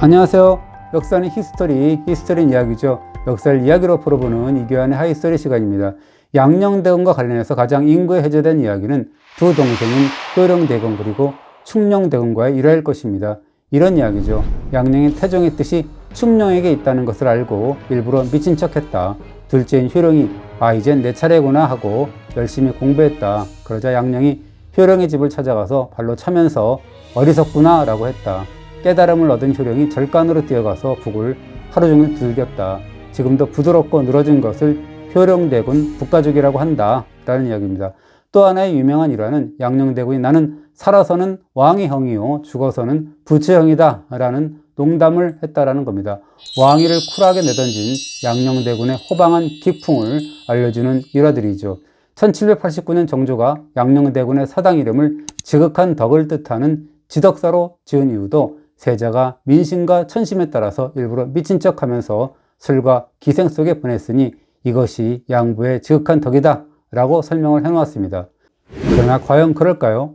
안녕하세요. 역사는 히스토리, 히스토리는 이야기죠. 역사를 이야기로 풀어보는 이교환의 하이스토리 시간입니다. 양녕대군과 관련해서 가장 인구에 해제된 이야기는 두 동생인 효령대군 그리고 충녕대군과의 일화일 것입니다. 이런 이야기죠. 양녕인 태종의 뜻이 충녕에게 있다는 것을 알고 일부러 미친 척했다. 둘째인 효령이 아 이젠 내 차례구나 하고 열심히 공부했다. 그러자 양녕이 효령의 집을 찾아가서 발로 차면서 어리석구나 라고 했다. 깨달음을 얻은 효령이 절간으로 뛰어가서 북을 하루 종일 두들겼다. 지금도 부드럽고 늘어진 것을 효령대군 북가죽이라고 한다. 라는 이야기입니다. 또 하나의 유명한 일화는 양녕대군이 나는 살아서는 왕의 형이요 죽어서는 부처의 형이다 라는 농담을 했다라는 겁니다. 왕위를 쿨하게 내던진 양녕대군의 호방한 기풍을 알려주는 일화들이죠. 1789년 정조가 양녕대군의 사당 이름을 지극한 덕을 뜻하는 지덕사로 지은 이유도 세자가 민심과 천심에 따라서 일부러 미친 척 하면서 술과 기생 속에 보냈으니 이것이 양부의 지극한 덕이다 라고 설명을 해놓았습니다. 그러나 과연 그럴까요?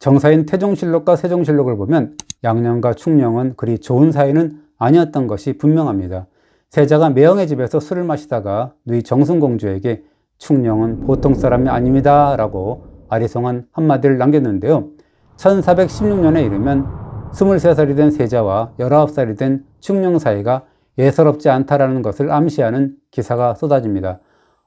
정사인 태종실록과 세종실록을 보면 양녕과 충녕은 그리 좋은 사이는 아니었던 것이 분명합니다. 세자가 매형의 집에서 술을 마시다가 누이 정순공주에게 충녕은 보통 사람이 아닙니다 라고 아리송한 한마디를 남겼는데요. 1416년에 이르면 23살이 된 세자와 19살이 된 충녕 사이가 예사롭지 않다라는 것을 암시하는 기사가 쏟아집니다.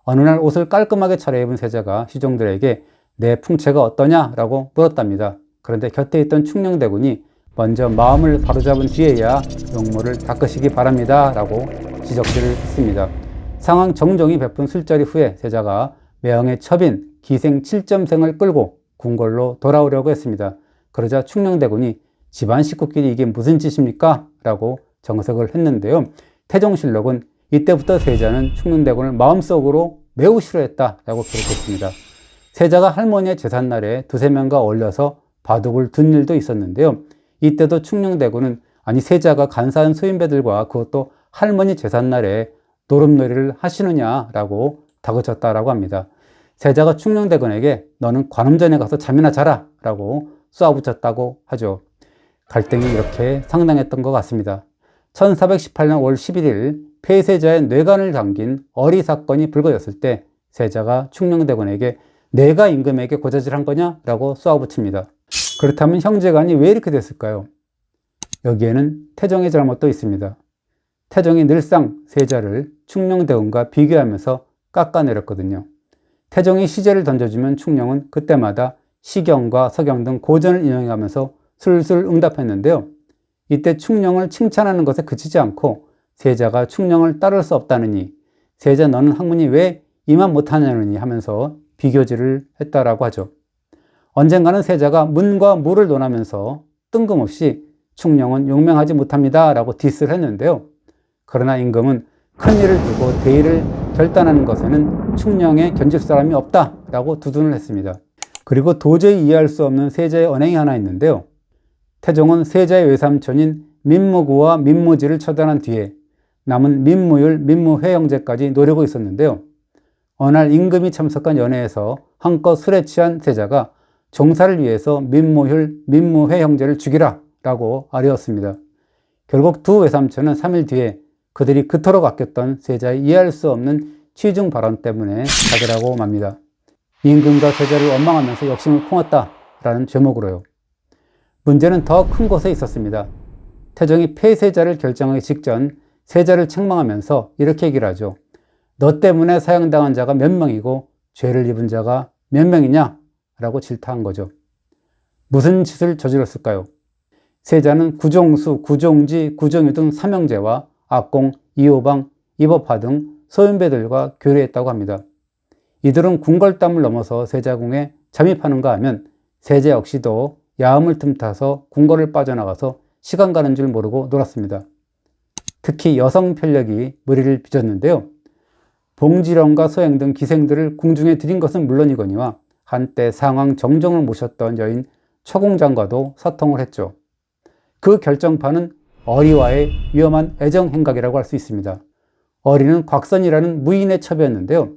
어느 날 옷을 깔끔하게 차려입은 세자가 시종들에게 내 풍채가 어떠냐라고 물었답니다. 그런데 곁에 있던 충녕대군이 먼저 마음을 바로잡은 뒤에야 용모를 닦으시기 바랍니다. 라고 지적질을 했습니다. 상황 정종이 베푼 술자리 후에 세자가 매형의 첩인 기생 7점생을 끌고 궁궐로 돌아오려고 했습니다. 그러자 충녕대군이 집안 식구끼리 이게 무슨 짓입니까? 라고 정색을 했는데요. 태종실록은 이때부터 세자는 충녕대군을 마음속으로 매우 싫어했다라고 기록했습니다. 세자가 할머니의 제삿날에 두세 명과 어울려서 바둑을 둔 일도 있었는데요. 이때도 충녕대군은 아니 세자가 간사한 소인배들과 그것도 할머니 제삿날에 노름놀이를 하시느냐라고 다그쳤다라고 합니다. 세자가 충녕대군에게 너는 관음전에 가서 잠이나 자라 라고 쏘아붙였다고 하죠. 갈등이 이렇게 상당했던 것 같습니다. 1418년 5월 11일 폐세자의 뇌관을 당긴 어리 사건이 불거졌을 때 세자가 충녕대군에게 내가 임금에게 고자질한 거냐? 라고 쏘아붙입니다. 그렇다면 형제간이 왜 이렇게 됐을까요? 여기에는 태종의 잘못도 있습니다. 태종이 늘상 세자를 충녕대군과 비교하면서 깎아내렸거든요. 태종이 시제를 던져주면 충녕은 그때마다 시경과 서경 등 고전을 인용하면서 술술 응답했는데요. 이때 충녕을 칭찬하는 것에 그치지 않고 세자가 충녕을 따를 수 없다느니 세자 너는 학문이 왜 이만 못하냐느니 하면서 비교질을 했다라고 하죠. 언젠가는 세자가 문과 무를 논하면서 뜬금없이 충녕은 용맹하지 못합니다 라고 디스를 했는데요. 그러나 임금은 큰 일을 두고 대의를 결단하는 것에는 충녕에 견질 사람이 없다 라고 두둔을 했습니다. 그리고 도저히 이해할 수 없는 세자의 언행이 하나 있는데요. 태종은 세자의 외삼촌인 민무구와 민무지를 처단한 뒤에 남은 민무율, 민무회 형제까지 노리고 있었는데요. 어느 날 임금이 참석한 연회에서 한껏 술에 취한 세자가 종사를 위해서 민무율, 민무회 형제를 죽이라 라고 아뢰었습니다. 결국 두 외삼촌은 3일 뒤에 그들이 그토록 아꼈던 세자의 이해할 수 없는 취중 발언 때문에 자결하고 맙니다. 임금과 세자를 원망하면서 욕심을 품었다라는 제목으로요. 문제는 더 큰 곳에 있었습니다. 태종이 폐세자를 결정하기 직전 세자를 책망하면서 이렇게 얘기를 하죠. 너 때문에 사형당한 자가 몇 명이고 죄를 입은 자가 몇 명이냐? 라고 질타한 거죠. 무슨 짓을 저질렀을까요? 세자는 구종수, 구종지, 구종유 등 삼형제와 악공, 이호방, 이법화 등 소인배들과 교류했다고 합니다. 이들은 궁궐담을 넘어서 세자궁에 잠입하는가 하면 세자 역시도 야음을 틈타서 궁궐을 빠져나가서 시간 가는 줄 모르고 놀았습니다. 특히 여성 편력이 무리를 빚었는데요. 봉지령과 소행 등 기생들을 궁중에 들인 것은 물론이거니와 한때 상황 정정을 모셨던 여인 초공장과도 사통을 했죠. 그 결정판은 어리와의 위험한 애정 행각이라고 할 수 있습니다. 어리는 곽선이라는 무인의 첩이었는데요.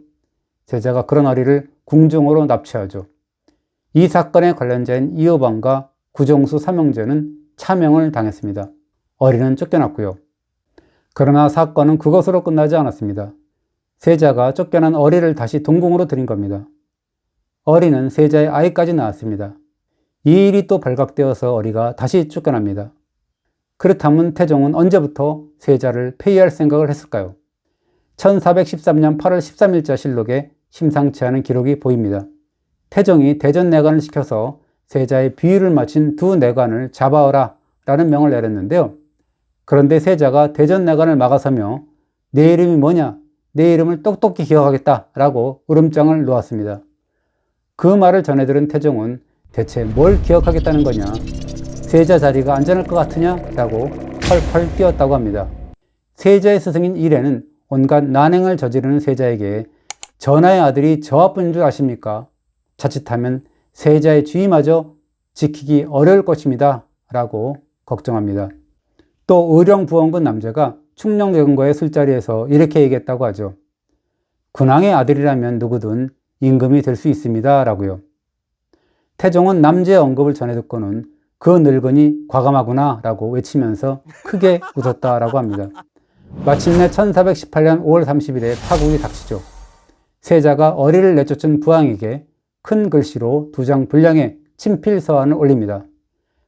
제자가 그런 어리를 궁중으로 납치하죠. 이 사건에 관련자인 이호방과 구정수 삼형제는 차명을 당했습니다. 어리는 쫓겨났고요. 그러나 사건은 그것으로 끝나지 않았습니다. 세자가 쫓겨난 어리를 다시 동궁으로 들인 겁니다. 어리는 세자의 아이까지 낳았습니다. 이 일이 또 발각되어서 어리가 다시 쫓겨납니다. 그렇다면 태종은 언제부터 세자를 폐위할 생각을 했을까요? 1413년 8월 13일자 실록에 심상치 않은 기록이 보입니다. 태종이 대전 내관을 시켜서 세자의 비위를 마친 두 내관을 잡아오라 라는 명을 내렸는데요. 그런데 세자가 대전 내관을 막아서며 내 이름이 뭐냐? 내 이름을 똑똑히 기억하겠다 라고 울음장을 놓았습니다. 그 말을 전해 들은 태종은 대체 뭘 기억하겠다는 거냐? 세자 자리가 안전할 것 같으냐? 라고 펄펄 뛰었다고 합니다. 세자의 스승인 이래는 온갖 난행을 저지르는 세자에게 전하의 아들이 저하뿐인 줄 아십니까? 자칫하면 세자의 주의마저 지키기 어려울 것입니다. 라고 걱정합니다. 또 의령 부원군 남자가 충녕대군과의 술자리에서 이렇게 얘기했다고 하죠. 군왕의 아들이라면 누구든 임금이 될 수 있습니다. 라고요. 태종은 남자의 언급을 전해 듣고는 그 늙은이 과감하구나 라고 외치면서 크게 웃었다라고 합니다. 마침내 1418년 5월 30일에 파국이 닥치죠. 세자가 어리를 내쫓은 부왕에게 큰 글씨로 두 장 분량의 친필 서한을 올립니다.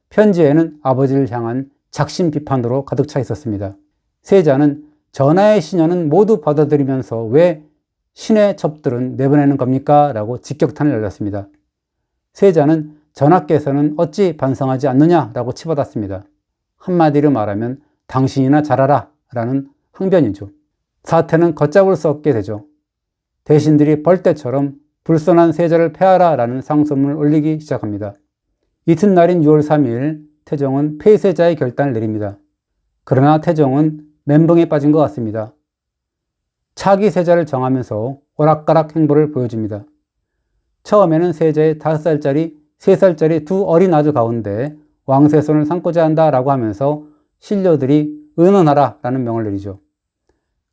편지에는 아버지를 향한 작심 비판으로 가득 차 있었습니다. 세자는 전하의 시녀는 모두 받아들이면서 왜 신의 첩들은 내보내는 겁니까? 라고 직격탄을 날렸습니다. 세자는 전하께서는 어찌 반성하지 않느냐라고 치받았습니다. 한마디로 말하면 당신이나 잘하라 라는 항변이죠. 사태는 걷잡을 수 없게 되죠. 대신들이 벌떼처럼 불선한 세자를 폐하라 라는 상소문을 올리기 시작합니다. 이튿날인 6월 3일 태종은 폐세자의 결단을 내립니다. 그러나 태종은 멘붕에 빠진 것 같습니다. 차기 세자를 정하면서 오락가락 행보를 보여줍니다. 처음에는 세자의 5살짜리, 3살짜리 두 어린 아들 가운데 왕세손을 삼고자 한다 라고 하면서 신료들이 은언하라 라는 명을 내리죠.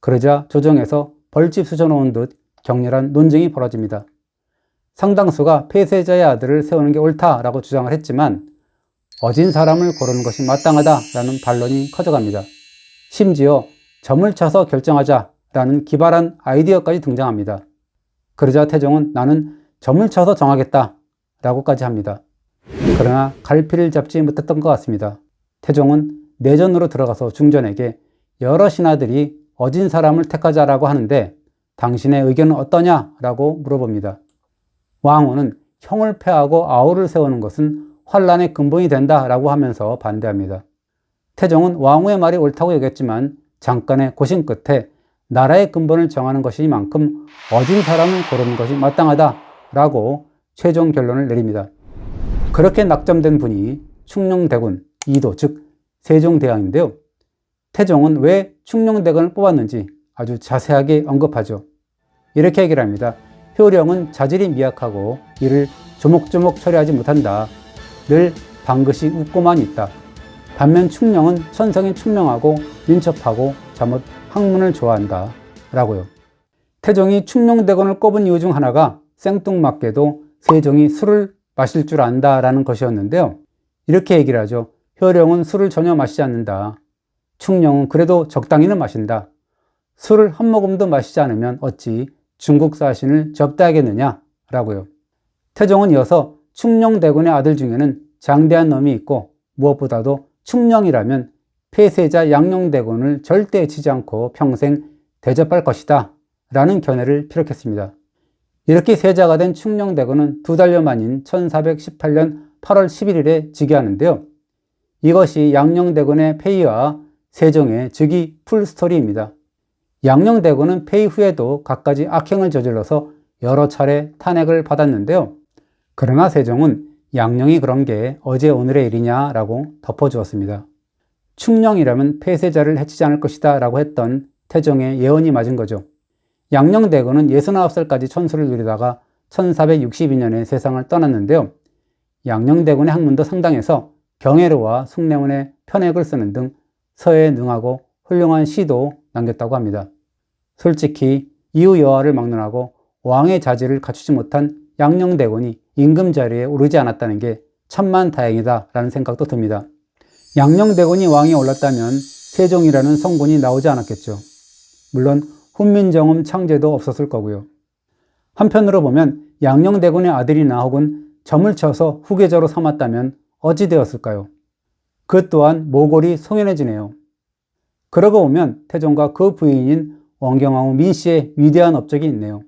그러자 조정에서 벌집 수져놓은 듯 격렬한 논쟁이 벌어집니다. 상당수가 폐세자의 아들을 세우는 게 옳다라고 주장을 했지만 어진 사람을 고르는 것이 마땅하다라는 반론이 커져갑니다. 심지어 점을 쳐서 결정하자라는 기발한 아이디어까지 등장합니다. 그러자 태종은 나는 점을 쳐서 정하겠다라고까지 합니다. 그러나 갈피를 잡지 못했던 것 같습니다. 태종은 내전으로 들어가서 중전에게 여러 신하들이 어진 사람을 택하자라고 하는데 당신의 의견은 어떠냐라고 물어봅니다. 왕후는 형을 패하고 아우를 세우는 것은 환란의 근본이 된다라고 하면서 반대합니다. 태종은 왕후의 말이 옳다고 여겼지만 잠깐의 고심 끝에 나라의 근본을 정하는 것이만큼 어진 사람을 고르는 것이 마땅하다라고 최종 결론을 내립니다. 그렇게 낙점된 분이 충녕대군 이도 즉 세종대왕인데요. 태종은 왜 충녕대군을 뽑았는지 아주 자세하게 언급하죠. 이렇게 얘기를 합니다. 효령은 자질이 미약하고 이를 조목조목 처리하지 못한다. 늘 방긋이 웃고만 있다. 반면 충령은 천성이 충명하고 민첩하고 잠옷 학문을 좋아한다. 라고요. 태종이 충녕대군을 꼽은 이유 중 하나가 생뚱맞게도 세종이 술을 마실 줄 안다 라는 것이었는데요. 이렇게 얘기를 하죠. 효령은 술을 전혀 마시지 않는다. 충령은 그래도 적당히는 마신다. 술을 한 모금도 마시지 않으면 어찌 중국 사신을 접대하겠느냐? 라고요. 태종은 이어서 충녕대군의 아들 중에는 장대한 놈이 있고 무엇보다도 충령이라면 폐세자 양녕대군을 절대 치지 않고 평생 대접할 것이다. 라는 견해를 피력했습니다. 이렇게 세자가 된 충녕대군은 두 달여 만인 1418년 8월 11일에 즉위하는데요. 이것이 양녕대군의 폐위와 세종의 즉위 풀스토리입니다. 양녕대군은 폐위 후에도 갖가지 악행을 저질러서 여러 차례 탄핵을 받았는데요. 그러나 세종은 양녕이 그런 게 어제 오늘의 일이냐라고 덮어주었습니다. 충령이라면 폐쇄자를 해치지 않을 것이다 라고 했던 태종의 예언이 맞은 거죠. 양녕대군은 69살까지 천수를 누리다가 1462년에 세상을 떠났는데요. 양녕대군의 학문도 상당해서 경애로와 숭례문의 편액을 쓰는 등 서예에 능하고 훌륭한 시도 남겼다고 합니다. 솔직히 이후 여하를 막론하고 왕의 자질을 갖추지 못한 양녕대군이 임금 자리에 오르지 않았다는 게 천만 다행이다 라는 생각도 듭니다. 양녕대군이 왕에 올랐다면 세종이라는 성군이 나오지 않았겠죠. 물론 훈민정음 창제도 없었을 거고요. 한편으로 보면 양녕대군의 아들이나 혹은 점을 쳐서 후계자로 삼았다면 어찌 되었을까요? 그 또한 모골이 송연해지네요. 그러고 보면 태종과 그 부인인 원경왕후 민씨의 위대한 업적이 있네요.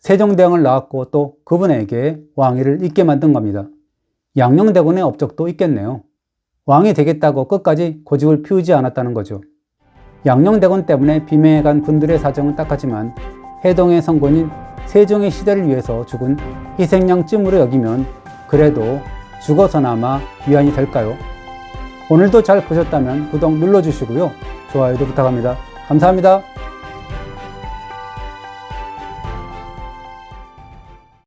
세종대왕을 낳았고 또 그분에게 왕위를 잇게 만든 겁니다. 양녕대군의 업적도 있겠네요. 왕이 되겠다고 끝까지 고집을 피우지 않았다는 거죠. 양녕대군 때문에 비명해간 분들의 사정은 딱하지만 해동의 성군인 세종의 시대를 위해서 죽은 희생양 찜으로 여기면 그래도 죽어서나마 위안이 될까요? 오늘도 잘 보셨다면 구독 눌러주시고요. 좋아요도 부탁합니다. 감사합니다.